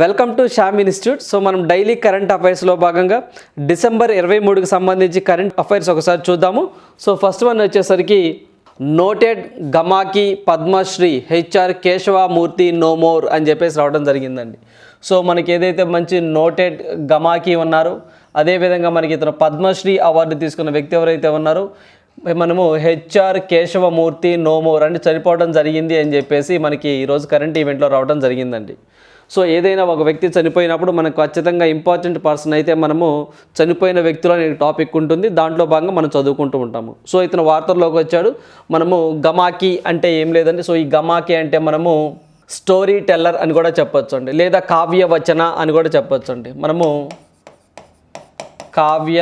Welcome to Shyam institute. So మనం daily current అఫైర్స్లో భాగంగా డిసెంబర్ ఇరవై మూడుకి సంబంధించి కరెంట్ అఫైర్స్ ఒకసారి చూద్దాము. సో ఫస్ట్ వన్ వచ్చేసరికి noted గమాకి Padmashri HR Keshavamurthy no more అని చెప్పేసి రావడం జరిగిందండి. సో మనకి ఏదైతే మంచి నోటెడ్ గమాకి ఉన్నారో అదేవిధంగా మనకి ఇతను పద్మశ్రీ అవార్డు తీసుకున్న వ్యక్తి ఎవరైతే ఉన్నారో మనము హెచ్ఆర్ కేశవమూర్తి నోమోర్ అంటే చనిపోవడం జరిగింది అని చెప్పేసి మనకి ఈరోజు కరెంట్ ఈవెంట్లో రావడం జరిగిందండి. సో ఏదైనా ఒక వ్యక్తి చనిపోయినప్పుడు మనకు ఖచ్చితంగా ఇంపార్టెంట్ పర్సన్ అయితే మనము చనిపోయిన వ్యక్తులు అనే టాపిక్ ఉంటుంది. దాంట్లో భాగంగా మనం చదువుకుంటూ ఉంటాము. సో ఇతను వార్తల్లోకి వచ్చాడు. మనము గమాకి అంటే ఏం లేదండి. సో ఈ గమాకి అంటే మనము స్టోరీ టెల్లర్ అని కూడా చెప్పొచ్చు అండి లేదా కావ్య వచన అని కూడా చెప్పొచ్చు అండి మనము కావ్య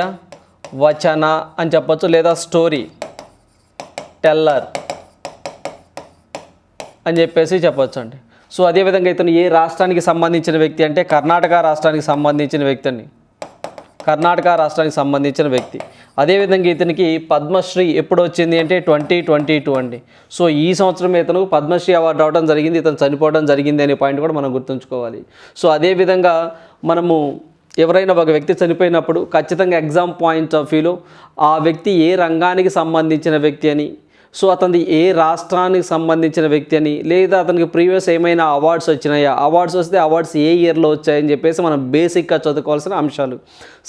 వచన అని చెప్పొచ్చు. లేదా స్టోరీ టెల్లర్ అని చెప్పేసి చెప్పొచ్చు అండి సో అదేవిధంగా ఇతను ఏ రాష్ట్రానికి సంబంధించిన వ్యక్తి అంటే కర్ణాటక రాష్ట్రానికి సంబంధించిన వ్యక్తి అండి. కర్ణాటక రాష్ట్రానికి సంబంధించిన వ్యక్తి. అదేవిధంగా ఇతనికి పద్మశ్రీ ఎప్పుడు వచ్చింది అంటే ట్వంటీ ట్వంటీ టూ అండి. సో ఈ సంవత్సరం ఇతను పద్మశ్రీ అవార్డు రావడం జరిగింది ఇతను చనిపోవడం జరిగింది అనే పాయింట్ కూడా మనం గుర్తుంచుకోవాలి. సో అదేవిధంగా మనము ఎవరైనా ఒక వ్యక్తి చనిపోయినప్పుడు ఖచ్చితంగా ఎగ్జామ్ పాయింట్ ఆఫ్ వ్యూలో ఆ వ్యక్తి ఏ రంగానికి సంబంధించిన వ్యక్తి అని సో అతనిది ఏ రాష్ట్రానికి సంబంధించిన వ్యక్తి అని లేదా అతనికి ప్రీవియస్ ఏమైనా అవార్డ్స్ వచ్చినాయా? అవార్డ్స్ వస్తే అవార్డ్స్ ఏ ఇయర్లో వచ్చాయని చెప్పేసి మనం బేసిక్గా చదువుకోవాల్సిన అంశాలు.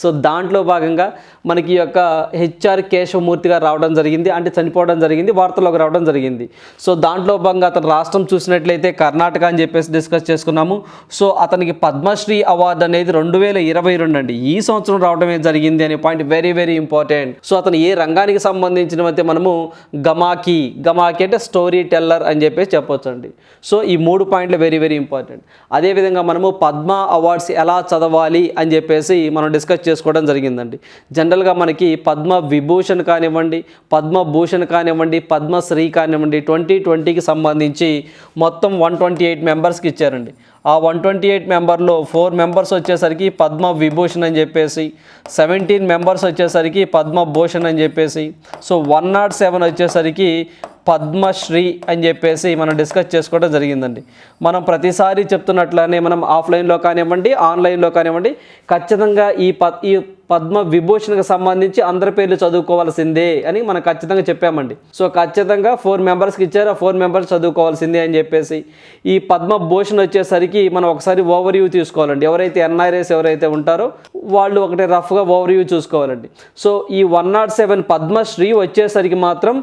సో దాంట్లో భాగంగా మనకి యొక్క హెచ్ఆర్ కేశవమూర్తిగా రావడం జరిగింది అంటే చనిపోవడం జరిగింది వార్తల్లోకి రావడం జరిగింది. సో దాంట్లో భాగంగా అతను రాష్ట్రం చూసినట్లయితే కర్ణాటక అని చెప్పేసి డిస్కస్ చేసుకున్నాము. సో అతనికి పద్మశ్రీ అవార్డు అనేది రెండు వేల ఇరవై రెండు అండి. ఈ సంవత్సరం రావడమే జరిగింది అనే point very very important. So అతను ఏ రంగానికి సంబంధించినవైతే మనము గమాకి గమాకి అంటే స్టోరీ టెల్లర్ అని చెప్పేసి చెప్పొచ్చండి. సో ఈ మూడు పాయింట్లు వెరీ వెరీ ఇంపార్టెంట్. అదేవిధంగా మనము పద్మ అవార్డ్స్ ఎలా చదవాలి అని చెప్పేసి మనం డిస్కస్ చేసుకోవడం జరిగిందండి. జనరల్గా మనకి పద్మ విభూషణ్ కానివ్వండి పద్మభూషణ్ కానివ్వండి పద్మశ్రీ కానివ్వండి ట్వంటీ ట్వంటీకి సంబంధించి మొత్తం వన్ ట్వంటీ ఎయిట్ మెంబర్స్కి ఇచ్చారండి. ఆ వన్ ట్వంటీ ఎయిట్ మెంబర్లో ఫోర్ మెంబర్స్ వచ్చేసరికి పద్మ విభూషణ్ అని చెప్పేసి సెవెంటీన్ మెంబర్స్ వచ్చేసరికి పద్మభూషణ్ అని చెప్పేసి సో వన్ నాట్ సెవెన్ వచ్చేసరికి పద్మశ్రీ అని చెప్పేసి మనం డిస్కస్ చేసుకోవడం జరిగిందండి. మనం ప్రతిసారి చెప్తున్నట్లనే మనం ఆఫ్లైన్లో కానివ్వండి ఆన్లైన్లో కానివ్వండి ఖచ్చితంగా ఈ ప ఈ పద్మ విభూషణ్కి సంబంధించి అందరి పేర్లు చదువుకోవాల్సిందే అని మనం ఖచ్చితంగా చెప్పామండి. సో ఖచ్చితంగా ఫోర్ మెంబర్స్కి ఇచ్చారు ఆ ఫోర్ మెంబర్స్ చదువుకోవాల్సిందే అని చెప్పేసి ఈ పద్మభూషణ్ వచ్చేసరికి మనం ఒకసారి ఓవర్ వ్యూ తీసుకోవాలండి. ఎవరైతే ఎన్ఆర్ఎస్ ఎవరైతే ఉంటారో వాళ్ళు ఒకటి రఫ్గా ఓవర్ వ్యూ చూసుకోవాలండి. సో ఈ వన్ నాట్ సెవెన్ పద్మశ్రీ వచ్చేసరికి మాత్రం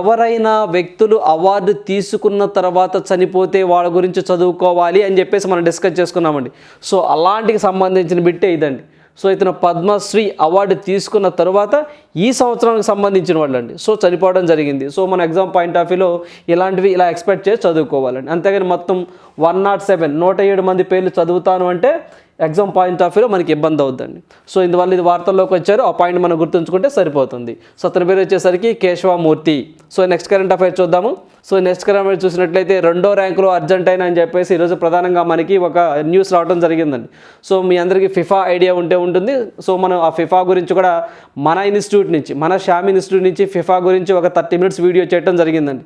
ఎవరైనా వ్యక్తులు అవార్డు తీసుకున్న తర్వాత చనిపోతే వాళ్ళ గురించి చదువుకోవాలి అని చెప్పేసి మనం డిస్కస్ చేసుకున్నామండి. సో అలాంటికి సంబంధించిన బిట్టే ఇదండి. సో ఇతను పద్మశ్రీ అవార్డు తీసుకున్న తర్వాత ఈ సంవత్సరానికి సంబంధించిన వాళ్ళండి. సో చనిపోవడం జరిగింది. సో మన ఎగ్జామ్ పాయింట్ ఆఫ్ వ్యూలో ఇలాంటివి ఇలా ఎక్స్పెక్ట్ చేసి చదువుకోవాలండి. అంతేగాని మొత్తం వన్ నాట్ సెవెన్ నూట ఏడు మంది పేర్లు చదువుతాను అంటే ఎగ్జామ్ పాయింట్ ఆఫ్ వ్యూలో మనకి ఇబ్బంది అవుద్దండి. సో ఇందువల్ల ఇది వార్తల్లోకి వచ్చారు. ఆ పాయింట్ మనం గుర్తుంచుకుంటే సరిపోతుంది. సో అతని పేరు వచ్చేసరికి Keshavamurthy. So next current affair చూద్దాము. సో నెక్స్ట్ కరెంట్ అఫైర్ చూసినట్లయితే రెండో ర్యాంకులో అర్జెంటైనా అని చెప్పేసి ఈరోజు ప్రధానంగా మనకి ఒక న్యూస్ రావడం జరిగిందండి. సో మీ అందరికీ ఫిఫా ఐడియా ఉంటే ఉంటుంది. సో మనం ఆ ఫిఫా గురించి కూడా మన ఇన్స్టిట్యూట్ నుంచి మన శ్యామ్ ఇన్స్టిట్యూట్ నుంచి ఫిఫా గురించి ఒక థర్టీ మినిట్స్ వీడియో చేయడం జరిగిందండి.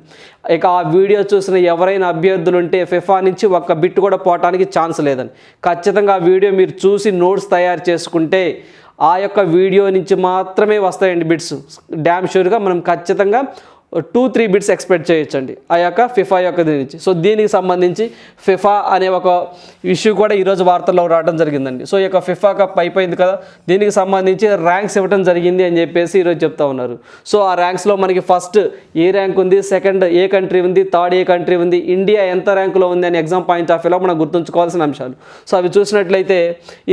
ఇక ఆ వీడియో చూసిన ఎవరైనా అభ్యర్థులు ఉంటే ఫిఫా నుంచి ఒక్క బిట్ కూడా పోవటానికి ఛాన్స్ లేదని ఖచ్చితంగా ఆ వీడియో మీరు చూసి నోట్స్ తయారు చేసుకుంటే ఆ యొక్క వీడియో నుంచి మాత్రమే వస్తాయండి బిట్స్. డ్యామ్ షూర్గా మనం ఖచ్చితంగా టూ త్రీ బిట్స్ ఎక్స్పెక్ట్ చేయొచ్చండి. ఆ యొక్క ఫిఫా యొక్క దీని నుంచి. సో దీనికి సంబంధించి ఫిఫా అనే ఒక ఇష్యూ కూడా ఈరోజు వార్తల్లో రావడం జరిగిందండి. సో ఈ యొక్క ఫిఫా కప్ అయిపోయింది కదా దీనికి సంబంధించి ర్యాంక్స్ ఇవ్వడం జరిగింది అని చెప్పేసి ఈరోజు చెప్తా ఉన్నారు. సో ఆ ర్యాంక్స్లో మనకి ఫస్ట్ ఏ ర్యాంక్ ఉంది సెకండ్ ఏ కంట్రీ ఉంది థర్డ్ ఏ కంట్రీ ఉంది ఇండియా ఎంత ర్యాంకులో ఉంది అని ఎగ్జామ్ పాయింట్ ఆఫ్ వ్యూలో మనం గుర్తుంచుకోవాల్సిన అంశాలు. సో అవి చూసినట్లయితే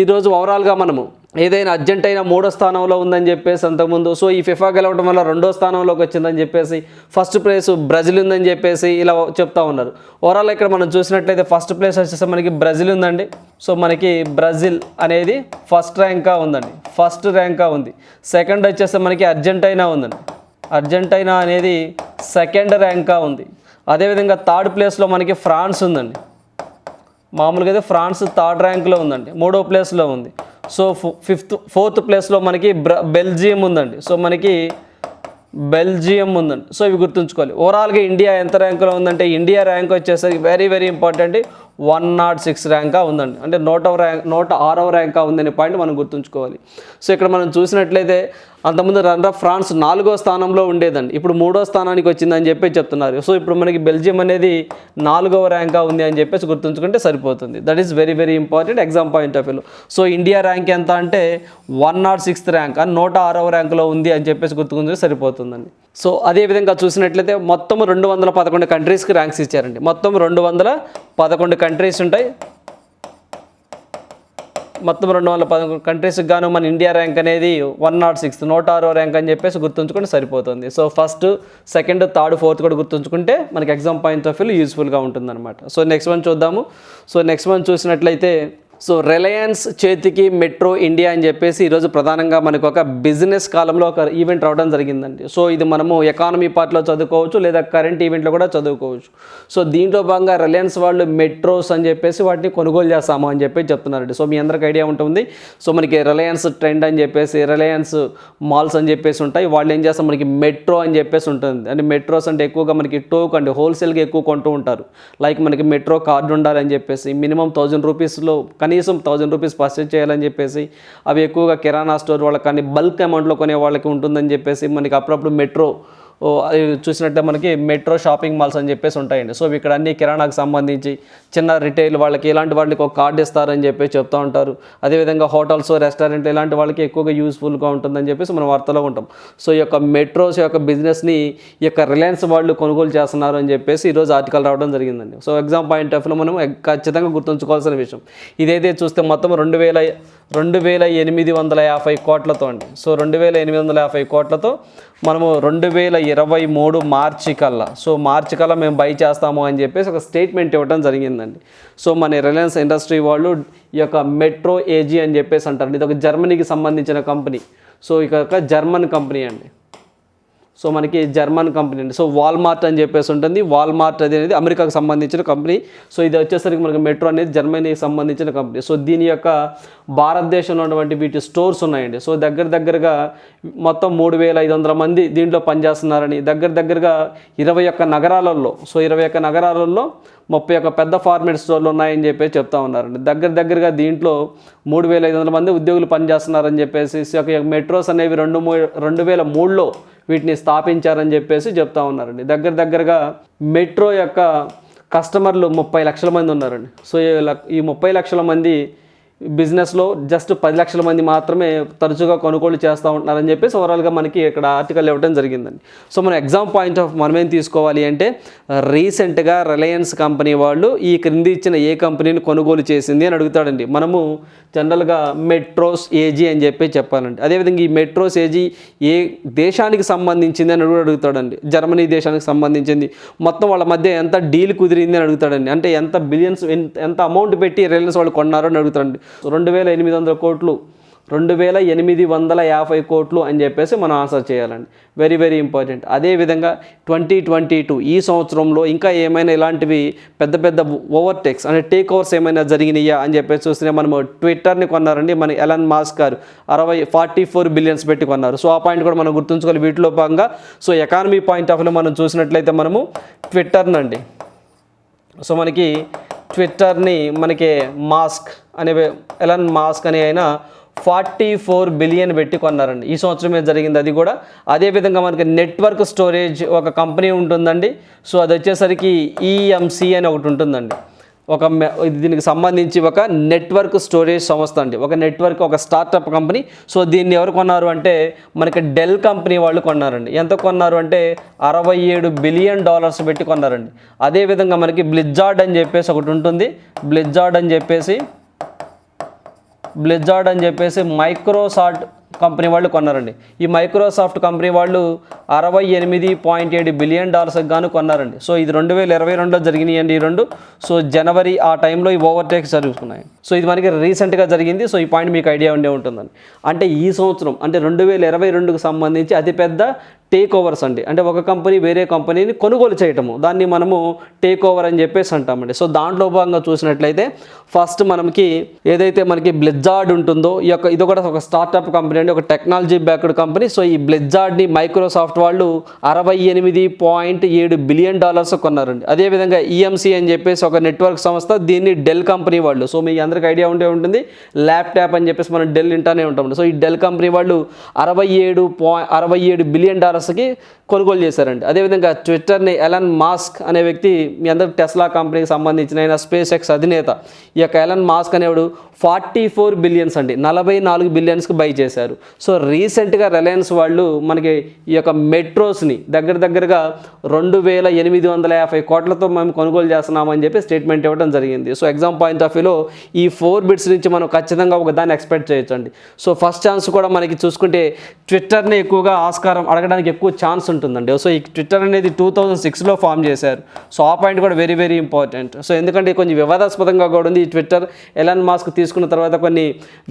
ఈరోజు ఓవరాల్గా మనము ఏదైనా అర్జెంటైనా మూడో స్థానంలో ఉందని చెప్పేసి అంతకుముందు. సో ఈ ఫిఫా గెలవడం వల్ల రెండో స్థానంలోకి వచ్చిందని చెప్పేసి ఫస్ట్ ప్లేస్ బ్రెజిల్ ఉందని చెప్పేసి ఇలా చెప్తా ఉన్నారు. ఓవరాల్ ఇక్కడ మనం చూసినట్లయితే ఫస్ట్ ప్లేస్ వచ్చేసి మనకి బ్రెజిల్ ఉందండి. సో మనకి బ్రెజిల్ అనేది ఫస్ట్ ర్యాంకా ఉందండి. ఫస్ట్ ర్యాంకా ఉంది. సెకండ్ వచ్చేసి మనకి అర్జెంటైనా ఉందండి. అర్జెంటైనా అనేది సెకండ్ ర్యాంకా ఉంది. అదేవిధంగా థర్డ్ ప్లేస్లో మనకి ఫ్రాన్స్ ఉందండి. మామూలుగా అయితే ఫ్రాన్స్ థర్డ్ ర్యాంక్లో ఉందండి మూడో ప్లేస్లో ఉంది. సో ఫిఫ్త్ ఫోర్త్ ప్లేస్లో మనకి బ్ర బెల్జియం ఉందండి. సో మనకి బెల్జియం ఉందండి. సో ఇవి గుర్తుంచుకోవాలి. ఓవరాల్గా ఇండియా ఎంత ర్యాంకులో ఉందంటే ఇండియా ర్యాంక్ వచ్చేసరికి very very important one nought six ర్యాంకా ఉందండి. అంటే నూట ర్యాంక్ నూట ఆరవ ర్యాంకా ఉందనే పాయింట్ మనం గుర్తుంచుకోవాలి. సో ఇక్కడ మనం చూసినట్లయితే అంతకుముందు రన్ ఫ్రాన్స్ నాలుగో స్థానంలో ఉండేదండి. ఇప్పుడు మూడో స్థానానికి వచ్చిందని చెప్పి చెప్తున్నారు. సో ఇప్పుడు మనకి బెల్జియం అనేది నాలుగవ ర్యాంకా ఉంది అని చెప్పేసి గుర్తుంచుకుంటే సరిపోతుంది. That is very very important exam point of వ్యూలో సో ఇండియా ర్యాంక్ ఎంత అంటే వన్ నాట్ సిక్స్త్ ర్యాంక్ అని నూట ఆరవ ర్యాంకులో ఉంది అని చెప్పేసి గుర్తుకుంటే సరిపోతుందండి. సో అదే విధంగా చూసినట్లయితే మొత్తం రెండు వందల పదకొండు కంట్రీస్కి ర్యాంక్స్ ఇచ్చారండి. మొత్తం రెండు వందల పదకొండు కంట్రీస్ ఉంటాయి. మొత్తం రెండు వందల పదకొండు కంట్రీస్కి గాను మన ఇండియా ర్యాంక్ అనేది వన్ నాట్ సిక్స్ నూట ఆరో ర్యాంక్ అని చెప్పేసి గుర్తుంచుకుంటే సరిపోతుంది. So first second third fourth కూడా గుర్తుంచుకుంటే మనకి ఎగ్జామ్ పాయింట్ ఆఫ్ వ్యూ యూస్ఫుల్గా ఉంటుందన్నమాట. సో నెక్స్ట్ వన్ చూద్దాము. సో నెక్స్ట్ వన్ చూసినట్లయితే సో రిలయన్స్ చేతికి మెట్రో ఇండియా అని చెప్పేసి ఈరోజు ప్రధానంగా మనకు ఒక బిజినెస్ కాలంలో ఒక ఈవెంట్ రావడం జరిగిందండి. సో ఇది మనము ఎకానమీ పార్ట్లో చదువుకోవచ్చు లేదా కరెంట్ ఈవెంట్లో కూడా చదువుకోవచ్చు. సో దీంట్లో భాగంగా రిలయన్స్ వాళ్ళు మెట్రోస్ అని చెప్పేసి వాటిని కొనుగోలు చేస్తాము అని చెప్పి చెప్తున్నారండి. సో మీ అందరికి ఐడియా ఉంటుంది. సో మనకి రిలయన్స్ ట్రెండ్ అని చెప్పేసి రిలయన్స్ మాల్స్ అని చెప్పేసి ఉంటాయి. వాళ్ళు ఏం చేస్తారు? మనకి మెట్రో అని చెప్పేసి ఉంటుంది. అంటే మెట్రోస్ అంటే ఎక్కువగా మనకి టోక్ అండి. హోల్సేల్గా ఎక్కువ కొంటూ ఉంటారు. లైక్ మనకి మెట్రో కార్డు ఉండాలని చెప్పేసి మినిమం థౌజండ్ రూపీస్లో కనీసం కనీసం థౌజండ్ రూపీస్ పర్చేజ్ చేయాలని చెప్పేసి అవి ఎక్కువగా కిరాణా స్టోర్ వాళ్ళకి కానీ బల్క్ అమౌంట్లో కొనే వాళ్ళకి ఉంటుందని చెప్పేసి మనకి అప్పుడప్పుడు మెట్రో చూసినట్టే మనకి మెట్రో షాపింగ్ మాల్స్ అని చెప్పేసి ఉంటాయండి. సో ఇక్కడ అన్ని కిరాణాకు సంబంధించి చిన్న రిటైల్ వాళ్ళకి ఇలాంటి వాళ్ళకి ఒక కార్డు ఇస్తారని చెప్పి చెప్తూ ఉంటారు. అదేవిధంగా హోటల్స్ రెస్టారెంట్ ఇలాంటి వాళ్ళకి ఎక్కువగా యూస్ఫుల్గా ఉంటుందని చెప్పేసి మనం వార్తలో ఉంటాం. సో ఈ యొక్క మెట్రోస్ యొక్క బిజినెస్ని ఈ యొక్క రిలయన్స్ వాళ్ళు కొనుగోలు చేస్తున్నారు అని చెప్పేసి ఈరోజు ఆర్టికల్ రావడం జరిగిందండి. సో ఎగ్జామ్ పాయింట్ ఆఫ్ మనం ఖచ్చితంగా గుర్తుంచుకోవాల్సిన విషయం. ఇదైతే చూస్తే మొత్తం రెండు వేల రెండు వేల ఎనిమిది వందల యాభై కోట్లతో అండి. సో రెండు వేల ఎనిమిది వందల యాభై కోట్లతో మనము రెండు వేల ఇరవై మూడు మార్చి కల్లా. సో మార్చి కల్లా మేము బై చేస్తాము అని చెప్పేసి ఒక స్టేట్మెంట్ ఇవ్వడం జరిగిందండి. సో మన రిలయన్స్ ఇండస్ట్రీ వాళ్ళు ఈ యొక్క మెట్రో ఏజీ అని చెప్పేసి అంటారు ఇది ఒక జర్మనీకి సంబంధించిన కంపెనీ. సో ఇక జర్మన్ కంపెనీ అండి. సో మనకి జర్మన్ కంపెనీ అండి. సో వాల్మార్ట్ అని చెప్పేసి ఉంటుంది. వాల్మార్ట్ అనేది అమెరికాకు సంబంధించిన కంపెనీ. సో ఇది వచ్చేసరికి మనకి మెట్రో అనేది జర్మనీకి సంబంధించిన కంపెనీ. సో దీని యొక్క భారతదేశంలో ఉన్నటువంటి వీటి స్టోర్స్ ఉన్నాయండి. సో దగ్గర దగ్గరగా మొత్తం మూడు వేల ఐదు వందల మంది దీంట్లో పనిచేస్తున్నారని దగ్గర దగ్గరగా ఇరవై ఒక్క నగరాలలో సో ఇరవై ఒక్క నగరాలలో ముప్పై ఒక్క పెద్ద ఫార్మేట్ స్టోర్లు ఉన్నాయని చెప్పేసి చెప్తా ఉన్నారండి. దగ్గర దగ్గరగా దీంట్లో మూడు వేల ఐదు వందల మంది ఉద్యోగులు పనిచేస్తున్నారని చెప్పేసి మెట్రోస్ అనేవి రెండు మూ రెండు వేల మూడులో వీటిని స్థాపించారని చెప్పేసి చెప్తా ఉన్నారండి. దగ్గర దగ్గరగా మెట్రో యొక్క కస్టమర్లు ముప్పై లక్షల మంది ఉన్నారండి. సో ఈ ఈ ముప్పై లక్షల మంది బిజినెస్లో జస్ట్ పది లక్షల మంది మాత్రమే తరచుగా కొనుగోలు చేస్తూ ఉంటున్నారని చెప్పేసి ఓవరాల్గా మనకి ఇక్కడ ఆర్టికల్ ఇవ్వడం జరిగిందండి. సో మన ఎగ్జామ్ పాయింట్ ఆఫ్ మనం ఏం తీసుకోవాలి అంటే రీసెంట్గా రిలయన్స్ కంపెనీ వాళ్ళు ఈ క్రింది ఇచ్చిన ఏ కంపెనీని కొనుగోలు చేసింది అని అడుగుతాడండి. మనము జనరల్గా మెట్రోస్ ఏజీ అని చెప్పి చెప్పాలండి. అదేవిధంగా ఈ మెట్రోస్ ఏజీ ఏ దేశానికి సంబంధించింది అని కూడా అడుగుతాడండి. జర్మనీ దేశానికి సంబంధించింది. మొత్తం వాళ్ళ మధ్య ఎంత డీల్ కుదిరింది అని అడుగుతాడండి. అంటే ఎంత బిలియన్స్ ఎంత అమౌంట్ పెట్టి రిలయన్స్ వాళ్ళు కొన్నారో అని అడుగుతాడండి. రెండు వేల ఎనిమిది వందల కోట్లు రెండు వేల ఎనిమిది వందల యాభై కోట్లు అని చెప్పేసి మనం ఆన్సర్ చేయాలండి. వెరీ వెరీ ఇంపార్టెంట్ అదేవిధంగా ట్వంటీ ట్వంటీ టూ ఈ సంవత్సరంలో ఇంకా ఏమైనా ఇలాంటివి పెద్ద పెద్ద ఓవర్టేక్స్ అంటే టేక్ ఓవర్స్ ఏమైనా జరిగినాయా అని చెప్పేసి చూస్తే మనము ట్విట్టర్ని కొన్నారండి. మన ఎలన్ మాస్క్ గారు అరవై ఫార్టీ ఫోర్ బిలియన్స్ పెట్టి కొన్నారు. సో ఆ పాయింట్ కూడా మనం గుర్తుంచుకోవాలి వీటిలో భాగంగా. So economy point of view మనం చూసినట్లయితే మనము ట్విట్టర్నండి. సో మనకి ట్విట్టర్ని మనకి మాస్క్ అనే ఎలన్ మాస్క్ అనే ఆయన ఫార్టీ ఫోర్ బిలియన్ పెట్టి కొన్నారండి. ఈ సంవత్సరమే జరిగింది అది కూడా. అదేవిధంగా మనకి నెట్వర్క్ స్టోరేజ్ ఒక కంపెనీ ఉంటుందండి. సో అది వచ్చేసరికి ఈఎంసి అని ఒకటి ఉంటుందండి. ఒక మె- దీనికి సంబంధించి ఒక నెట్వర్క్ స్టోరేజ్ సంస్థ అండి. ఒక నెట్వర్క్ ఒక స్టార్టప్ కంపెనీ. సో దీన్ని ఎవరు కొన్నారు అంటే మనకి డెల్ కంపెనీ వాళ్ళు కొన్నారండి. ఎంత కొన్నారు అంటే అరవై ఏడు బిలియన్ డాలర్స్ పెట్టి కొన్నారండి. అదేవిధంగా మనకి బ్లిజార్డ్ అని చెప్పేసి ఒకటి ఉంటుంది. బ్లిజార్డ్ అని చెప్పేసి బ్లిజార్డ్ అని చెప్పేసి మైక్రోసాఫ్ట్ కంపెనీ వాళ్ళు కొన్నారండి. ఈ మైక్రోసాఫ్ట్ కంపెనీ వాళ్ళు అరవై ఎనిమిది పాయింట్ ఏడు బిలియన్ డాలర్స్కి గాను కొన్నారండి. సో ఇది రెండు వేల ఇరవై రెండులో జరిగినాయండి ఈ రెండు. సో జనవరి ఆ టైంలో ఈ ఓవర్టేక్స్ జరుగుతున్నాయి. సో ఇది మనకి రీసెంట్గా జరిగింది. సో ఈ పాయింట్ మీకు ఐడియా ఉండే ఉంటుందండి. అంటే ఈ సంవత్సరం అంటే రెండు వేల ఇరవై రెండుకు సంబంధించి అతిపెద్ద టేక్ ఓవర్స్ అండి. అంటే ఒక కంపెనీ వేరే కంపెనీని కొనుగోలు చేయటము. దాన్ని మనము టేక్ ఓవర్ అని చెప్పేసి అంటామండి. సో దాంట్లో భాగంగా చూసినట్లయితే ఫస్ట్ మనకి ఏదైతే మనకి బ్లెజ్జార్డ్ ఉంటుందో ఈ యొక్క ఇది కూడా ఒక స్టార్టప్ కంపెనీ అండి. ఒక టెక్నాలజీ బ్యాక్డ్ కంపెనీ సో ఈ బ్లెజ్జార్డ్ని మైక్రోసాఫ్ట్ వాళ్ళు అరవై ఎనిమిది పాయింట్ ఏడు బిలియన్ డాలర్స్ కొన్నారండి. అదేవిధంగా ఈఎంసీ అని చెప్పేసి ఒక నెట్వర్క్ సంస్థ దీన్ని డెల్ కంపెనీ వాళ్ళు. సో మీ అందరికీ ఐడియా ఉండే ఉంటుంది. ల్యాప్టాప్ అని చెప్పేసి మనం డెల్ వింటానే ఉంటాం సో ఈ డెల్ కంపెనీ వాళ్ళు అరవై ఏడు పాయింట్ అరవై ఏడు బిలియన్ డాలర్స్ డాలర్స్కి కొనుగోలు చేశారండి. అదేవిధంగా ట్విట్టర్ని ఎలన్ మాస్క్ అనే వ్యక్తి మీ అందరికి టెస్లా కంపెనీకి సంబంధించిన ఆయన స్పేస్ ఎక్స్ అధినేత. ఈ యొక్క ఎలన్ మాస్క్ అనేవాడు ఫార్టీ ఫోర్ బిలియన్స్ అండి. నలభై నాలుగు బిలియన్స్కి బై చేశారు. సో రీసెంట్గా రిలయన్స్ వాళ్ళు మనకి ఈ యొక్క మెట్రోస్ని దగ్గర దగ్గరగా రెండు వేల ఎనిమిది వందల యాభై కోట్లతో మేము కొనుగోలు చేస్తున్నామని చెప్పి స్టేట్మెంట్ ఇవ్వడం జరిగింది. సో ఎగ్జామ్ పాయింట్ ఆఫ్ వ్యూలో ఈ ఫోర్ బిట్స్ నుంచి మనం ఖచ్చితంగా ఒక దాన్ని ఎక్స్పెక్ట్ చేయొచ్చండి. సో ఫస్ట్ ఛాన్స్ కూడా మనకి చూసుకుంటే ట్విట్టర్ని ఎక్కువగా ఆస్కారం అడగడానికి ఎక్కువ ఛాన్స్ ఉంటుంది. ఉంటుందండి. సో ఈ ట్విట్టర్ అనేది టూ థౌజండ్ సిక్స్లో ఫామ్ చేశారు. సో ఆ పాయింట్ కూడా వెరీ వెరీ ఇంపార్టెంట్ సో ఎందుకంటే కొంచెం వివాదాస్పదంగా కూడా ఉంది. ఈ ట్విట్టర్ ఎలాన్ మాస్క్ తీసుకున్న తర్వాత కొన్ని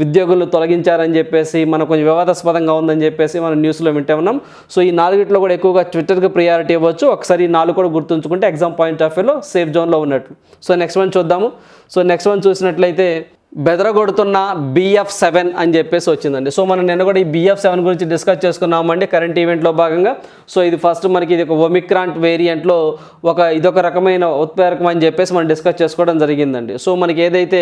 ఉద్యోగులు తొలగించారని చెప్పేసి మనం కొంచెం వివాదాస్పదంగా ఉందని చెప్పేసి మనం న్యూస్లో వింటే ఉన్నాం. సో ఈ నాలుగిట్లో కూడా ఎక్కువగా ట్విట్టర్కి ప్రియారిటీ ఇవ్వచ్చు. ఒకసారి ఈ నాలుగు కూడా గుర్తుంచుకుంటే ఎగ్జామ్ పాయింట్ ఆఫ్ వ్యూలో సేఫ్ జోన్లో ఉన్నట్టు. సో నెక్స్ట్ వన్ చూద్దాము. సో నెక్స్ట్ వన్ చూసినట్లయితే బెదరగొడుతున్న బిఎఫ్ సెవెన్ అని చెప్పేసి వచ్చిందండి. సో మనం నిన్న కూడా ఈ బిఎఫ్ సెవెన్ గురించి డిస్కస్ చేసుకున్నామండి కరెంట్ ఈవెంట్లో భాగంగా. సో ఇది ఫస్ట్ మనకి ఇది ఒక ఒమిక్రాంట్ వేరియంట్లో ఒక ఇదొక రకమైన ఉత్ప్రేరకం అని చెప్పేసి మనం డిస్కస్ చేసుకోవడం జరిగిందండి. సో మనకి ఏదైతే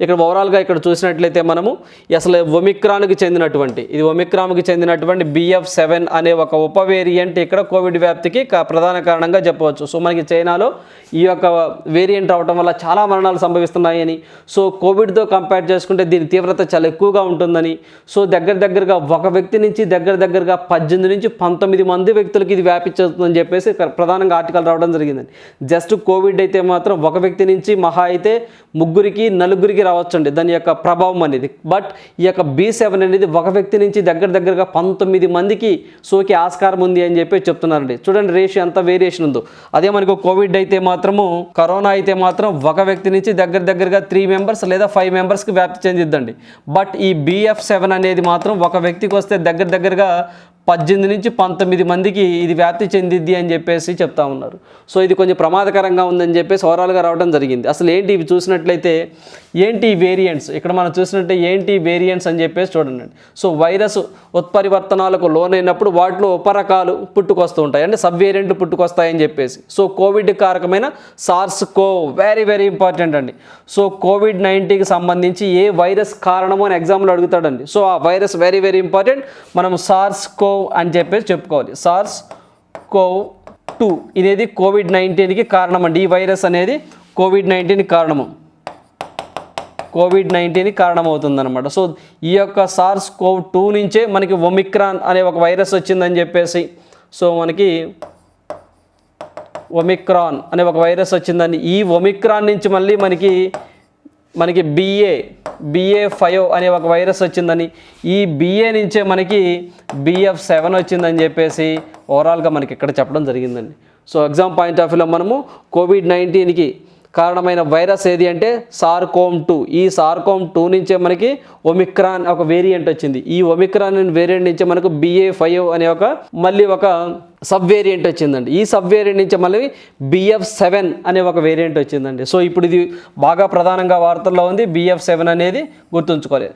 ఇక్కడ ఓవరాల్గా ఇక్కడ చూసినట్లయితే మనము అసలు ఒమిక్రాన్కి చెందినటువంటి ఇది ఒమిక్రాన్కి చెందినటువంటి బిఎఫ్ సెవెన్ అనే ఒక ఉప వేరియంట్ ఇక్కడ కోవిడ్ వ్యాప్తికి ప్రధాన కారణంగా చెప్పవచ్చు. సో మనకి చైనాలో ఈ యొక్క వేరియంట్ అవటం వల్ల చాలా మరణాలు సంభవిస్తున్నాయని. సో కోవిడ్తో కంపేర్ చేసుకుంటే దీని తీవ్రత చాలా ఎక్కువగా ఉంటుందని. సో దగ్గర దగ్గరగా ఒక వ్యక్తి నుంచి దగ్గర దగ్గరగా పద్దెనిమిది నుంచి పంతొమ్మిది మంది వ్యక్తులకి ఇది వ్యాపించవుతుందని చెప్పేసి ప్రధానంగా ఆర్టికల్ రావడం జరిగిందండి. జస్ట్ కోవిడ్ అయితే మాత్రం ఒక వ్యక్తి నుంచి మహా అయితే ముగ్గురికి నలుగురికి రావచ్చండి దాని యొక్క ప్రభావం అనేది. బట్ ఈ యొక్క బీ సెవెన్ అనేది ఒక వ్యక్తి నుంచి దగ్గర దగ్గరగా పంతొమ్మిది మందికి సోకి ఆస్కారం ఉంది అని చెప్పి చెప్తున్నారండి. చూడండి రేషియో ఎంత వేరియేషన్ ఉందో. అదే మనకు కోవిడ్ అయితే మాత్రము కరోనా అయితే మాత్రం ఒక వ్యక్తి నుంచి దగ్గర దగ్గరగా త్రీ మెంబర్స్ లేదా ఫైవ్ మెంబర్స్కి వ్యాప్తి చెందిద్దండి. బట్ ఈ బిఎఫ్ సెవెన్ అనేది మాత్రం ఒక వ్యక్తికి వస్తే దగ్గర దగ్గరగా పద్దెనిమిది నుంచి పంతొమ్మిది మందికి ఇది వ్యాప్తి చెందిద్ది అని చెప్పేసి చెప్తా ఉన్నారు. సో ఇది కొంచెం ప్రమాదకరంగా ఉందని చెప్పేసి ఓవరాల్గా రావడం జరిగింది. అసలు ఏంటి ఇవి చూసినట్లయితే ఏంటి వేరియంట్స్ ఇక్కడ మనం చూసినట్టే ఏంటి వేరియంట్స్ అని చెప్పేసి చూడండి. సో వైరస్ ఉత్పరివర్తనాలకు లోనైనప్పుడు వాటిలో ఉపరకాలు పుట్టుకొస్తూ ఉంటాయి. అంటే సబ్ వేరియంట్లు పుట్టుకొస్తాయని చెప్పేసి. So Covid కారకమైన SARS CoV very very important అండి. సో కోవిడ్ నైన్టీన్కి సంబంధించి ఏ వైరస్ కారణమో అని ఎగ్జామ్లో అడుగుతాడండి. సో ఆ వైరస్ వెరీ వెరీ ఇంపార్టెంట్ మనం సార్స్ కో అని చెప్పేసి చెప్పుకోవాలి. సార్స్ కోవ్ టూ ఇదేది కోవిడ్ నైన్టీన్కి కారణం అండి ఈ వైరస్ అనేది కోవిడ్ నైన్టీన్కి కారణము. Covid nineteen కారణమవుతుందన్నమాట. సో ఈ యొక్క సార్స్ కోవ్ టూ నుంచే మనకి ఒమిక్రాన్ అనే ఒక వైరస్ వచ్చిందని చెప్పేసి సో మనకి ఒమిక్రాన్ అనే ఒక వైరస్ వచ్చిందని ఈ ఒమిక్రాన్ నుంచి మళ్ళీ మనకి మనకి బిఏ బిఏ ఫైవ్ అనే ఒక వైరస్ వచ్చిందని ఈ బిఏ నుంచే మనకి బిఎఫ్ సెవెన్ వచ్చిందని చెప్పేసి ఓవరాల్గా మనకి ఇక్కడ చెప్పడం జరిగిందండి. సో ఎగ్జామ్ పాయింట్ ఆఫ్ వ్యూలో మనము కోవిడ్ నైన్టీన్కి కారణమైన వైరస్ ఏది అంటే సార్కోమ్ టూ. ఈ సార్కోమ్ టూ నుంచే మనకి ఒమిక్రాన్ ఒక వేరియంట్ వచ్చింది. ఈ ఒమిక్రాన్ వేరియంట్ నుంచే మనకు బిఏ ఫైవ్ అనే ఒక మళ్ళీ ఒక సబ్ వేరియంట్ వచ్చిందండి. ఈ సబ్ వేరియంట్ నుంచి మళ్ళీ బిఎఫ్ సెవెన్ అనే ఒక వేరియంట్ వచ్చిందండి. సో ఇప్పుడు ఇది బాగా ప్రధానంగా వార్తల్లో ఉంది. బిఎఫ్ సెవెన్ అనేది గుర్తుంచుకోవాలి.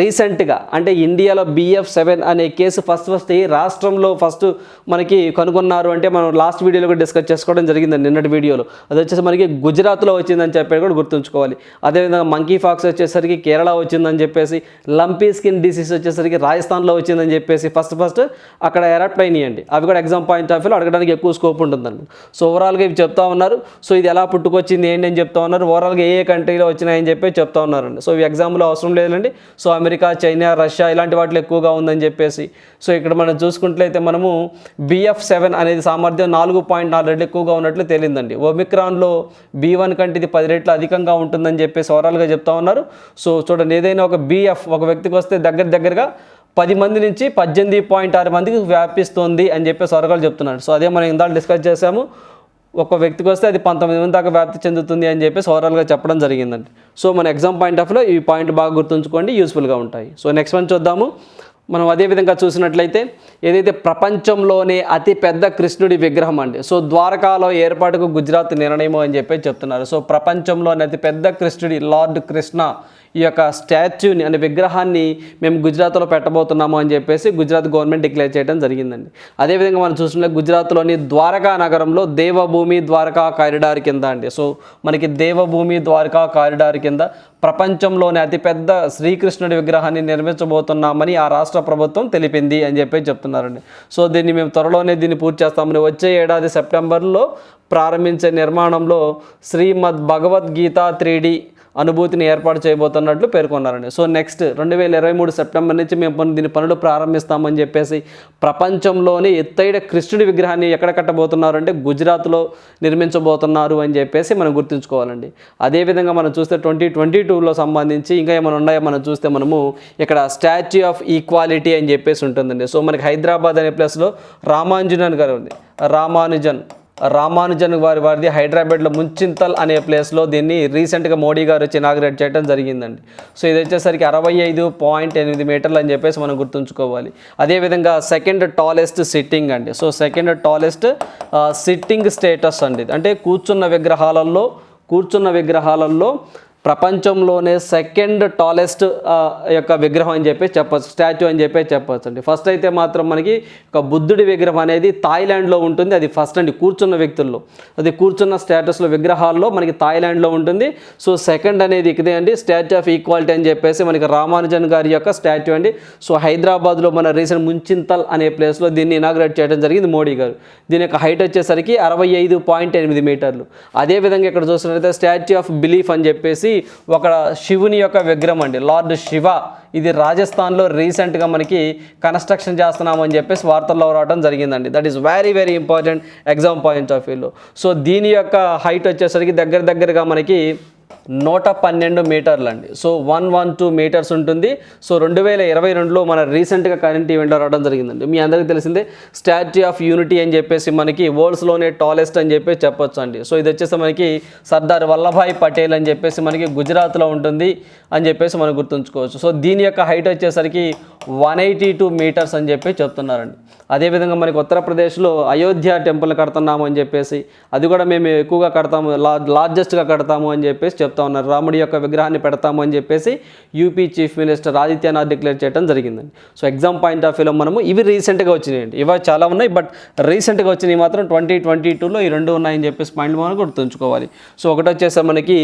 రీసెంట్గా అంటే ఇండియాలో బిఎఫ్ సెవెన్ అనే కేసు ఫస్ట్ ఫస్ట్ ఈ రాష్ట్రంలో ఫస్ట్ మనకి కనుగొన్నారు అంటే మనం లాస్ట్ వీడియోలో కూడా డిస్కస్ చేసుకోవడం జరిగిందండి నిన్నటి వీడియోలో. అది వచ్చేసి మనకి గుజరాత్లో వచ్చిందని చెప్పి కూడా గుర్తుంచుకోవాలి. అదేవిధంగా మంకీ ఫాక్స్ వచ్చేసరికి కేరళ వచ్చిందని చెప్పేసి లంపీ స్కిన్ డిసీజ్ వచ్చేసరికి రాజస్థాన్లో వచ్చిందని చెప్పేసి ఫస్ట్ ఫస్ట్ అక్కడ ఎరప్ట్ అయినాయండి అవి కూడా ఎగ్జామ్ పాయింట్ ఆఫ్ వ్యూలో అడగడానికి ఎక్కువ స్కోప్ ఉంటుందండి. సో ఓవరాల్గా ఇవి చెప్తా ఉన్నారు. సో ఇది ఎలా పుట్టుకొచ్చింది ఏంటి అని చెప్తా ఉన్నారు. ఓవరాల్గా ఏ ఏ కంట్రీలో వచ్చినాయని చెప్పి చెప్తా ఉన్నారండి. సో ఇవి ఎగ్జామ్లో అవసరం లేదండి. సో అమెరికా చైనా రష్యా ఇలాంటి వాటిలో ఎక్కువగా ఉందని చెప్పేసి. సో ఇక్కడ మనం చూసుకుంటే మనము బిఎఫ్ సెవెన్ అనేది సామర్థ్యం నాలుగు పాయింట్ నాలుగు రెట్లు ఎక్కువగా ఉన్నట్లు తేలిందండి. ఒమిక్రాన్లో బి వన్ కంటే ఇది పది రెట్లు అధికంగా ఉంటుందని చెప్పేసి ఓవరాల్గా చెప్తా ఉన్నారు. సో చూడండి ఏదైనా ఒక బిఎఫ్ ఒక వ్యక్తికి వస్తే దగ్గర దగ్గరగా పది మంది నుంచి పద్దెనిమిది పాయింట్ ఆరు మందికి వ్యాపిస్తుంది అని చెప్పేసి వర్గాలు చెప్తున్నాడు సో అదే మనం ఇందాక డిస్కస్ చేసాము ఒక వ్యక్తికి వస్తే అది పంతొమ్మిది మంది దాకా వ్యాప్తి చెందుతుంది అని చెప్పేసి ఓవరాల్గా చెప్పడం జరిగిందండి. సో మన ఎగ్జామ్ పాయింట్ ఆఫ్లో ఈ పాయింట్ బాగా గుర్తుంచుకోండి యూస్ఫుల్గా ఉంటాయి. సో నెక్స్ట్ వన్ చూద్దాము. మనం అదే విధంగా చూసినట్లయితే ఏదైతే ప్రపంచంలోనే అతి పెద్ద కృష్ణుడి విగ్రహం అండి సో ద్వారకాలో ఏర్పాటుకు గుజరాత్ నిర్ణయం అని చెప్పి చెప్తున్నారు. సో ప్రపంచంలోనే అతి పెద్ద కృష్ణుడి లార్డ్ కృష్ణ ఈ యొక్క స్టాచ్యూని అనే విగ్రహాన్ని మేము గుజరాత్లో పెట్టబోతున్నాము అని చెప్పేసి గుజరాత్ గవర్నమెంట్ డిక్లేర్ చేయడం జరిగిందండి. అదేవిధంగా మనం చూసినట్లే గుజరాత్లోని ద్వారకా నగరంలో దేవభూమి ద్వారకా కారిడార్ కింద అండి. సో మనకి దేవభూమి ద్వారకా కారిడార్ కింద ప్రపంచంలోనే అతిపెద్ద శ్రీకృష్ణుడి విగ్రహాన్ని నిర్మించబోతున్నామని ఆ రాష్ట్ర ప్రభుత్వం తెలిపింది అని చెప్పి చెప్తున్నారండి. సో దీన్ని మేము త్వరలోనే దీన్ని పూర్తి చేస్తామని వచ్చే ఏడాది సెప్టెంబర్లో ప్రారంభించే నిర్మాణంలో శ్రీమద్ భగవద్గీత త్రీ అనుభూతిని ఏర్పాటు చేయబోతున్నట్లు పేర్కొన్నారండి. సో నెక్స్ట్ రెండు వేల ఇరవై మూడు సెప్టెంబర్ నుంచి మేము దీని పనులు ప్రారంభిస్తామని చెప్పేసి ప్రపంచంలోనే ఎత్తైన కృష్ణుడి విగ్రహాన్ని ఎక్కడ కట్టబోతున్నారు అంటే గుజరాత్లో నిర్మించబోతున్నారు అని చెప్పేసి మనం గుర్తుంచుకోవాలండి. అదేవిధంగా మనం చూస్తే ట్వంటీ ట్వంటీ టూలో సంబంధించి ఇంకా ఏమైనా ఉన్నాయో మనం చూస్తే మనము ఇక్కడ స్టాచ్యూ ఆఫ్ ఈక్వాలిటీ అని చెప్పేసి ఉంటుందండి. సో మనకి హైదరాబాద్ అనే ప్లేస్లో రామాంజనన్ గారు ఉంది. రామానుజన్. రామానుజన్ వారి వారిది హైదరాబాద్లో ముంచింతల్ అనే ప్లేస్లో దీన్ని రీసెంట్గా మోడీ గారు వచ్చి ఇనాగ్రేట్ చేయడం జరిగిందండి. సో ఇది వచ్చేసరికి అరవై ఐదు పాయింట్ ఎనిమిది మీటర్లు అని చెప్పేసి మనం గుర్తుంచుకోవాలి. అదేవిధంగా సెకండ్ టాలెస్ట్ సిట్టింగ్ అండి. So second tallest sitting statues అండి అంటే కూర్చున్న విగ్రహాలలో కూర్చున్న విగ్రహాలలో ప్రపంచంలోనే సెకండ్ టాలెస్ట్ యొక్క విగ్రహం అని చెప్పి చెప్పచ్చు స్టాచ్యూ అని చెప్పి చెప్పచ్చు అండి. ఫస్ట్ అయితే మాత్రం మనకి ఒక బుద్ధుడి విగ్రహం అనేది థాయిలాండ్లో ఉంటుంది. అది ఫస్ట్ అండి కూర్చున్న వ్యక్తుల్లో. అది కూర్చున్న స్టేటస్లో విగ్రహాల్లో మనకి థాయిలాండ్లో ఉంటుంది. సో సెకండ్ అనేది ఇదే అండి స్టాచ్యూ ఆఫ్ ఈక్వాలిటీ అని చెప్పేసి మనకి రామానుజన్ గారి యొక్క స్టాచ్యూ అండి. సో హైదరాబాద్లో మన రీసెంట్ ముంచింతల్ అనే ప్లేస్లో దీన్ని ఇనాగ్రేట్ చేయడం జరిగింది మోడీ గారు. దీని యొక్క హైట్ వచ్చేసరికి అరవై ఐదు పాయింట్ ఎనిమిది మీటర్లు. అదేవిధంగా ఇక్కడ చూసినట్లయితే స్టాచ్యూ ఆఫ్ బిలీఫ్ అని చెప్పేసి ఒక శివుని యొక్క విగ్రహం అండి. లార్డ్ శివ. ఇది రాజస్థాన్లో రీసెంట్గా మనకి కన్స్ట్రక్షన్ చేస్తున్నామని చెప్పేసి వార్తల్లో రావడం జరిగిందండి. That is very very important exam point of వ్యూలో సో దీని యొక్క హైట్ వచ్చేసరికి దగ్గర దగ్గరగా మనకి నూట పన్నెండు మీటర్లు అండి so one one two metres ఉంటుంది. సో రెండు వేల ఇరవై రెండులో మన రీసెంట్గా కరెంట్ ఈవెంట్లో రావడం జరిగిందండి. మీ అందరికీ తెలిసిందే స్టాచ్యూ ఆఫ్ యూనిటీ అని చెప్పేసి మనకి వరల్డ్స్లోనే టాలెస్ట్ అని చెప్పేసి చెప్పొచ్చు అండి సో ఇది వచ్చేసి మనకి సర్దార్ వల్లభాయ్ పటేల్ అని చెప్పేసి మనకి గుజరాత్లో ఉంటుంది అని చెప్పేసి మనం గుర్తుంచుకోవచ్చు. సో దీని యొక్క హైట్ వచ్చేసరికి వన్ ఎయిటీ టూ మీటర్స్ అని చెప్పి చెప్తున్నారండి. అదేవిధంగా మనకి ఉత్తరప్రదేశ్లో అయోధ్య టెంపుల్ కడుతున్నాము అని చెప్పేసి అది కూడా మేము ఎక్కువగా కడతాము లార్జెస్ట్గా కడతాము అని చెప్పేసి చెప్తా ఉన్నారు. రాముడి యొక్క విగ్రహాన్ని పెడతాము అని చెప్పేసి UP chief minister Adityanath declare చేయడం జరిగిందండి. సో ఎగ్జామ్ పాయింట్ ఆఫ్ వ్యూలో మనము ఇవి రీసెంట్గా వచ్చినాయండి. ఇవి చాలా ఉన్నాయి బట్ రీసెంట్గా వచ్చినవి మాత్రం ట్వంటీ ట్వంటీ టూలో ఈ రెండు ఉన్నాయని చెప్పేసి పాయింట్ మనం గుర్తుంచుకోవాలి. సో ఒకటి వచ్చేసి మనకి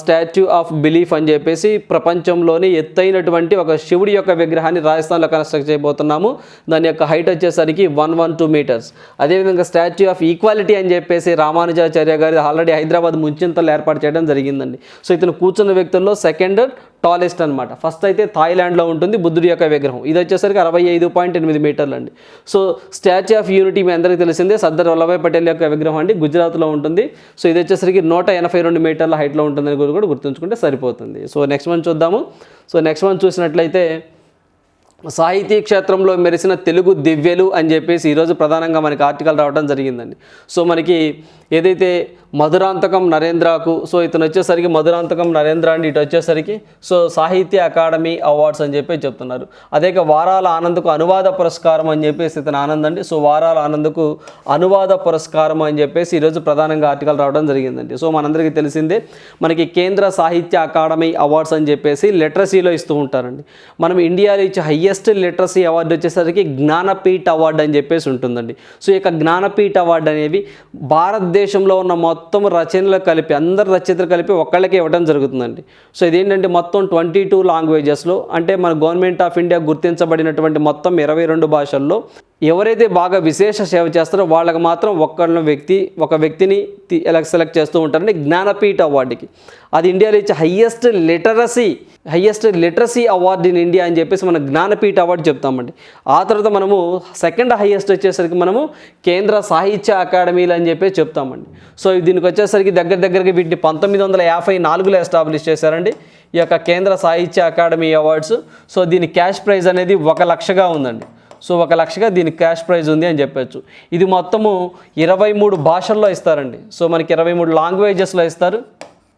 స్టాచ్యూ ఆఫ్ బిలీఫ్ అని చెప్పేసి ప్రపంచంలోని ఎత్తైనటువంటి ఒక శివుడి యొక్క విగ్రహాన్ని రాజస్థాన్లో కన్స్ట్రక్ట్ చేయబోతున్నాము. దాని యొక్క హైట్ వచ్చేసరికి వన్ వన్ టూ మీటర్స్. అదేవిధంగా స్టాచ్యూ ఆఫ్ ఈక్వాలిటీ అని చెప్పేసి రామానుజాచార్య గారి ఆల్రెడీ హైదరాబాద్ ముంచింతలు ఏర్పాటు చేయడం జరిగింది. జరిగిందండి. సో ఇతను కూర్చున్న వ్యక్తుల్లో సెకండ్ టాలెస్ట్ అనమాట ఫస్ట్ అయితే థాయిలాండ్లో ఉంటుంది బుద్ధుడి యొక్క విగ్రహం. ఇది వచ్చేసరికి అరవై ఐదు పాయింట్ ఎనిమిది మీటర్లు అండి. సో స్టాచ్యూ ఆఫ్ యూనిటీ మీ అందరికీ తెలిసిందే సర్దార్ వల్లభాయ్ పటేల్ యొక్క విగ్రహం అండి. గుజరాత్లో ఉంటుంది. సో ఇది వచ్చేసరికి నూట ఎనభై రెండు మీటర్ల హైట్లో ఉంటుందని కూడా గుర్తుంచుకుంటే సరిపోతుంది. సో నెక్స్ట్ వన్ చూద్దాము. సో నెక్స్ట్ వన్ చూసినట్లయితే సాహితీ క్షేత్రంలో మెరిసిన తెలుగు దివ్యలు అని చెప్పేసి ఈరోజు ప్రధానంగా మనకి ఆర్టికల్ రావడం జరిగిందండి. సో మనకి ఏదైతే మధురాంతకం నరేంద్రకు సో ఇతను వచ్చేసరికి మధురాంతకం నరేంద్ర అండి ఇటు వచ్చేసరికి సో సాహిత్య అకాడమీ అవార్డ్స్ అని చెప్పి చెప్తున్నారు. అదే వారాల ఆనందకు అనువాద పురస్కారం అని చెప్పేసి ఇతను ఆనంద్ అండి. సో వారాల ఆనందకు అనువాద పురస్కారం అని చెప్పేసి ఈరోజు ప్రధానంగా ఆర్టికల్ రావడం జరిగిందండి. సో మనందరికీ తెలిసిందే మనకి కేంద్ర సాహిత్య అకాడమీ అవార్డ్స్ అని చెప్పేసి లిటరసీలో ఇస్తూ ఉంటారండి. మనం ఇండియాలో ఇచ్చే హయ్యెస్ట్ లిటరసీ అవార్డు వచ్చేసరికి జ్ఞానపీఠ అవార్డు అని చెప్పేసి ఉంటుందండి. సో ఈ యొక్క జ్ఞానపీఠ అవార్డు అనేవి భారతదేశంలో ఉన్న మొత్తం రచనలు కలిపి అందరు రచయితలు కలిపి ఒక్కళ్ళకే ఇవ్వడం జరుగుతుందండి. సో ఇదేంటంటే మొత్తం ట్వంటీ టూ లాంగ్వేజెస్లో అంటే మన గవర్నమెంట్ ఆఫ్ ఇండియా గుర్తించబడినటువంటి మొత్తం ఇరవై రెండు భాషల్లో ఎవరైతే బాగా విశేష సేవ చేస్తారో వాళ్ళకి మాత్రం ఒక్కళ్ళ వ్యక్తి ఒక వ్యక్తిని తి- సెలెక్ట్ చేస్తూ ఉంటారండి జ్ఞానపీఠ అవార్డుకి. అది ఇండియాలో ఇచ్చే highest literacy highest literacy award in India అని చెప్పేసి మనం జ్ఞానపీఠ అవార్డు చెప్తామండి. ఆ తర్వాత మనము సెకండ్ హయ్యెస్ట్ వచ్చేసరికి మనము కేంద్ర సాహిత్య అకాడమీలు అని చెప్పేసి చెప్తామండి. సో దీనికి వచ్చేసరికి దగ్గర దగ్గరగా వీటిని పంతొమ్మిది వందల యాభై నాలుగులో ఎస్టాబ్లిష్ చేశారండి. ఈ యొక్క Kendra Sahitya academy awards. So దీని క్యాష్ ప్రైజ్ అనేది ఒక లక్షగా ఉందండి. సో ఒక లక్షగా దీనికి క్యాష్ ప్రైజ్ ఉంది అని చెప్పొచ్చు. ఇది మొత్తము ఇరవై మూడు భాషల్లో ఇస్తారండి. సో మనకి ఇరవై మూడు లాంగ్వేజెస్లో ఇస్తారు.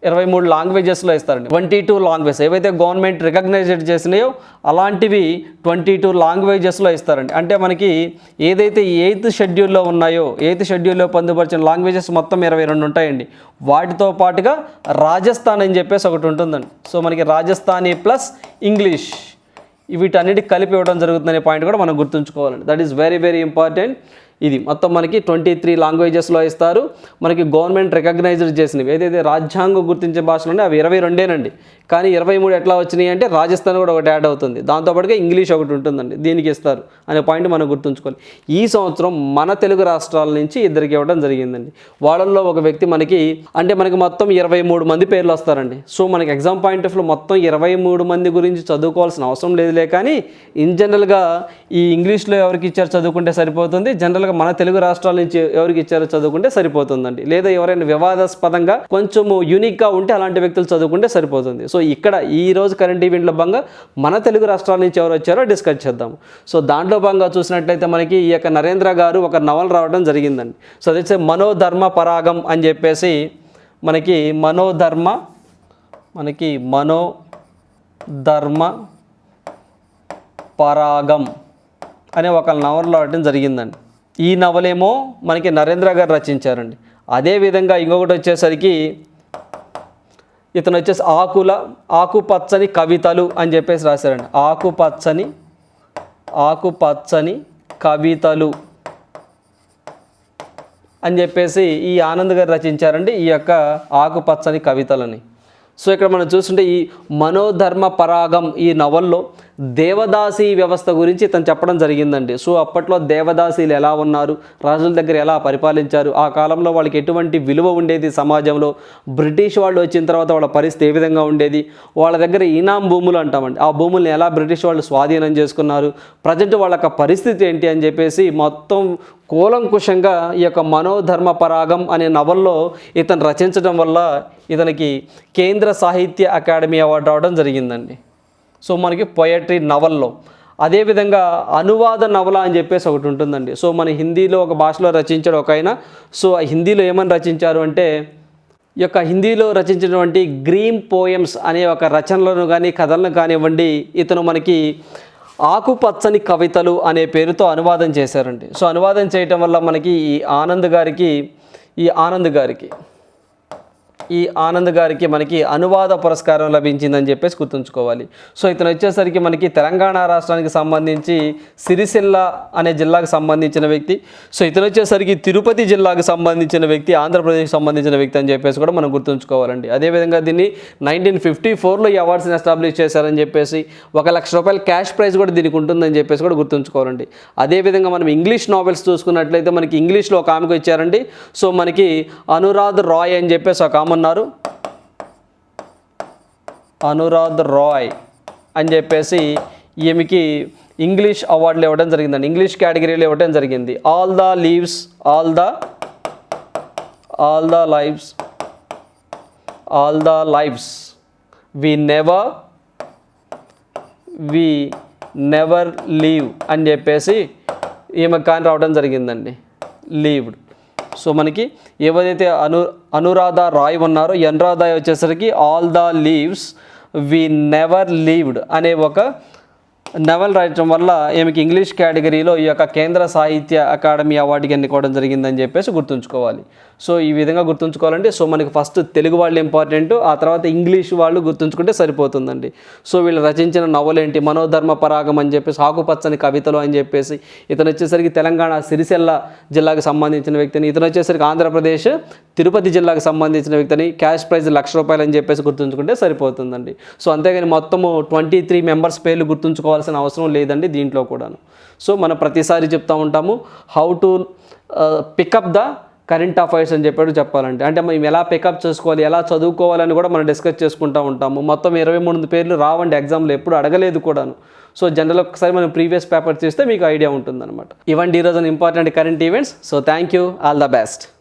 ఇరవై మూడు లాంగ్వేజెస్లో ఇస్తారండి. ట్వంటీ టూ లాంగ్వేజ్ ఏవైతే గవర్నమెంట్ రికగ్నైజ్డ్ చేసినాయో అలాంటివి ట్వంటీ టూ లాంగ్వేజెస్లో ఇస్తారండి. అంటే మనకి ఏదైతే ఎయిత్ షెడ్యూల్లో ఉన్నాయో ఎయిత్ షెడ్యూల్లో పొందుపరిచిన లాంగ్వేజెస్ మొత్తం ఇరవై రెండు ఉంటాయండి. వాటితో పాటుగా రాజస్థాన్ అని చెప్పేసి ఒకటి ఉంటుందండి. సో మనకి రాజస్థానీ ప్లస్ ఇంగ్లీష్. వీటన్నిటి కలిపి ఇవ్వడం జరుగుతుందనే పాయింట్ కూడా మనం గుర్తుంచుకోవాలండి. That is very very important ఇది. మొత్తం మనకి ట్వంటీ త్రీ లాంగ్వేజెస్లో ఇస్తారు. మనకి గవర్నమెంట్ రికగ్నైజ్డ్ చేసినవి. ఏదైతే రాజ్యాంగం గుర్తించే భాషలు ఉన్నాయి అవి ఇరవై రెండేనండి. కానీ ఇరవై మూడు ఎట్లా వచ్చినాయి అంటే రాజస్థాన్ కూడా ఒకటి యాడ్ అవుతుంది. దాంతోపాటుగా ఇంగ్లీష్ ఒకటి ఉంటుందండి. దీనికి ఇస్తారు అనే పాయింట్ మనం గుర్తుంచుకోవాలి. ఈ సంవత్సరం మన తెలుగు రాష్ట్రాల నుంచి ఇద్దరికి ఇవ్వడం జరిగిందండి. వాళ్ళల్లో ఒక వ్యక్తి మనకి అంటే మనకి మొత్తం ఇరవై మూడు మంది పేర్లు వస్తారండి. సో మనకి ఎగ్జామ్ పాయింట్ ఆఫ్ మొత్తం ఇరవై మూడు మంది గురించి చదువుకోవాల్సిన అవసరం లేదులే కానీ ఇన్ జనరల్గా ఈ ఇంగ్లీష్లో ఎవరికి ఇచ్చారు చదువుకుంటే సరిపోతుంది. జనరల్గా మన తెలుగు రాష్ట్రాల నుంచి ఎవరికి ఇచ్చారో చదువుకుంటే సరిపోతుందండి. లేదా ఎవరైనా వివాదాస్పదంగా కొంచెము యూనిక్గా ఉంటే అలాంటి వ్యక్తులు చదువుకుంటే సరిపోతుంది. సో ఇక్కడ ఈ రోజు కరెంట్ ఈవెంట్లో భాగంగా మన తెలుగు రాష్ట్రాల నుంచి ఎవరు వచ్చారో డిస్కస్ చేద్దాం సో దాంట్లో భాగంగా చూసినట్లయితే మనకి ఈ యొక్క నరేంద్ర గారు ఒక నవల రావడం జరిగిందండి. సో అదే మనోధర్మ పరాగం అని చెప్పేసి మనకి మనోధర్మ మనకి మనోధర్మ పరాగం అనే ఒక నవల రావడం జరిగిందండి. ఈ నవలేమో మనకి నరేంద్ర గారు రచించారండి. అదేవిధంగా ఇంకొకటి వచ్చేసరికి ఇతను వచ్చేసి ఆకుల ఆకుపచ్చని కవితలు అని చెప్పేసి రాశారండి. ఆకుపచ్చని ఆకుపచ్చని కవితలు అని చెప్పేసి ఈ ఆనంద్ గారు రచించారండి ఈ యొక్క ఆకుపచ్చని కవితలని. సో ఇక్కడ మనం చూస్తుంటే ఈ మనోధర్మ పరాగం ఈ నవల్లో దేవదాసి వ్యవస్థ గురించి ఇతను చెప్పడం జరిగిందండి. సో అప్పట్లో దేవదాసీలు ఎలా ఉన్నారు? రాజుల దగ్గర ఎలా పరిపాలించారు? ఆ కాలంలో వాళ్ళకి ఎటువంటి విలువ ఉండేది సమాజంలో? బ్రిటిష్ వాళ్ళు వచ్చిన తర్వాత వాళ్ళ పరిస్థితి ఏ విధంగా ఉండేది? వాళ్ళ దగ్గర ఈనాం భూములు అంటామండి. ఆ భూముల్ని ఎలా బ్రిటిష్ వాళ్ళు స్వాధీనం చేసుకున్నారు? ప్రజెంట్ వాళ్ళ యొక్క పరిస్థితి ఏంటి అని చెప్పేసి మొత్తం కూలంకుషంగా ఈ యొక్క మనోధర్మ పరాగం అనే నవల్లో ఇతను రచించడం వల్ల ఇతనికి కేంద్ర సాహిత్య అకాడమీ అవార్డు రావడం జరిగిందండి. సో మనకి పొయట్రీ నవల్లో. అదేవిధంగా అనువాద నవల అని చెప్పేసి ఒకటి ఉంటుందండి. సో మన హిందీలో ఒక భాషలో రచించాడు ఒక ఆయన. సో ఆ హిందీలో ఏమని రచించారు అంటే ఈ యొక్క హిందీలో రచించినటువంటి గ్రీన్ పోయమ్స్ అనే ఒక రచనలను కానీ కథలను కానివ్వండి ఇతను మనకి ఆకుపచ్చని కవితలు అనే పేరుతో అనువాదం చేశారండి. సో అనువాదం చేయటం వల్ల మనకి ఈ ఆనంద్ గారికి ఈ ఆనంద్ గారికి ఈ ఆనంద్ గారికి మనకి అనువాద పురస్కారం లభించిందని చెప్పేసి గుర్తుంచుకోవాలి. సో ఇతను వచ్చేసరికి మనకి తెలంగాణ రాష్ట్రానికి సంబంధించి సిరిసిల్ల అనే జిల్లాకు సంబంధించిన వ్యక్తి. సో ఇతను వచ్చేసరికి తిరుపతి జిల్లాకు సంబంధించిన వ్యక్తి ఆంధ్రప్రదేశ్కి సంబంధించిన వ్యక్తి అని చెప్పేసి కూడా మనం గుర్తుంచుకోవాలండి. అదేవిధంగా దీన్ని నైన్టీన్ ఫిఫ్టీ ఫోర్లో ఈ అవార్డ్స్ని ఎస్టాబ్లిష్ చేశారని చెప్పేసి ఒక లక్ష రూపాయల క్యాష్ ప్రైజ్ కూడా దీనికి ఉంటుందని చెప్పేసి కూడా గుర్తుంచుకోవాలండి. అదేవిధంగా మనం ఇంగ్లీష్ నావెల్స్ చూసుకున్నట్లయితే మనకి ఇంగ్లీష్లో ఒక ఆమెకు ఇచ్చారండి. సో మనకి అనురాధ్ రాయ్ అని చెప్పేసి ఒక ఆమె ఉన్నారు అనురాధ్ రాయ్ అని చెప్పేసి ఈమెకి ఇంగ్లీష్ అవార్డులు ఇవ్వడం జరిగిందండి. ఇంగ్లీష్ కేటగిరీలో ఇవ్వడం జరిగింది. All the leaves all the all the lives all the lives we never we never leave అని చెప్పేసి ఈమె కానీ రావడం జరిగిందండి. లీవ్డ్ సో మనకి ఏవైతే అను అనురాధ రాయ్ ఉన్నారో అనురాధ వచ్చేసరికి all the leaves we never lived అనే ఒక నవల్ రాయటం వల్ల ఈమెకి ఇంగ్లీష్ కేటగిరీలో ఈ యొక్క కేంద్ర సాహిత్య అకాడమీ అవార్డుకి ఎన్నుకోవడం జరిగిందని చెప్పేసి గుర్తుంచుకోవాలి. సో ఈ విధంగా గుర్తుంచుకోవాలంటే సో మనకి ఫస్ట్ తెలుగు వాళ్ళు ఇంపార్టెంట్ ఆ తర్వాత ఇంగ్లీష్ వాళ్ళు గుర్తుంచుకుంటే సరిపోతుందండి. సో వీళ్ళు రచించిన నవలేంటి మనోధర్మ పరాగం అని చెప్పేసి ఆకుపచ్చని కవితలు అని చెప్పేసి ఇతను వచ్చేసరికి తెలంగాణ సిరిసిల్ల జిల్లాకు సంబంధించిన వ్యక్తిని ఇతను వచ్చేసరికి ఆంధ్రప్రదేశ్ తిరుపతి జిల్లాకు సంబంధించిన వ్యక్తిని క్యాష్ ప్రైజ్ లక్ష రూపాయలు అని చెప్పేసి గుర్తుంచుకుంటే సరిపోతుందండి. సో అంతేగాని మొత్తము ట్వంటీ త్రీ మెంబర్స్ పేర్లు గుర్తుంచుకోవాల్సిన అవసరం లేదండి దీంట్లో కూడాను. సో మనం ప్రతిసారి చెప్తూ ఉంటాము how to pick up the current affairs అని చెప్పాడు చెప్పాలంటే. అంటే మేము ఎలా పికప్ చేసుకోవాలి ఎలా చదువుకోవాలని కూడా మనం డిస్కస్ చేసుకుంటూ ఉంటాము. మొత్తం ఇరవై మూడు పేర్లు రావండి ఎగ్జామ్లో ఎప్పుడు అడగలేదు కూడాను. సో జనరల్ ఒకసారి మనం ప్రీవియస్ పేపర్ చూస్తే మీకు ఐడియా ఉంటుందన్నమాట. ఇవ్వండి ఈరోజు important current events so thank you all the best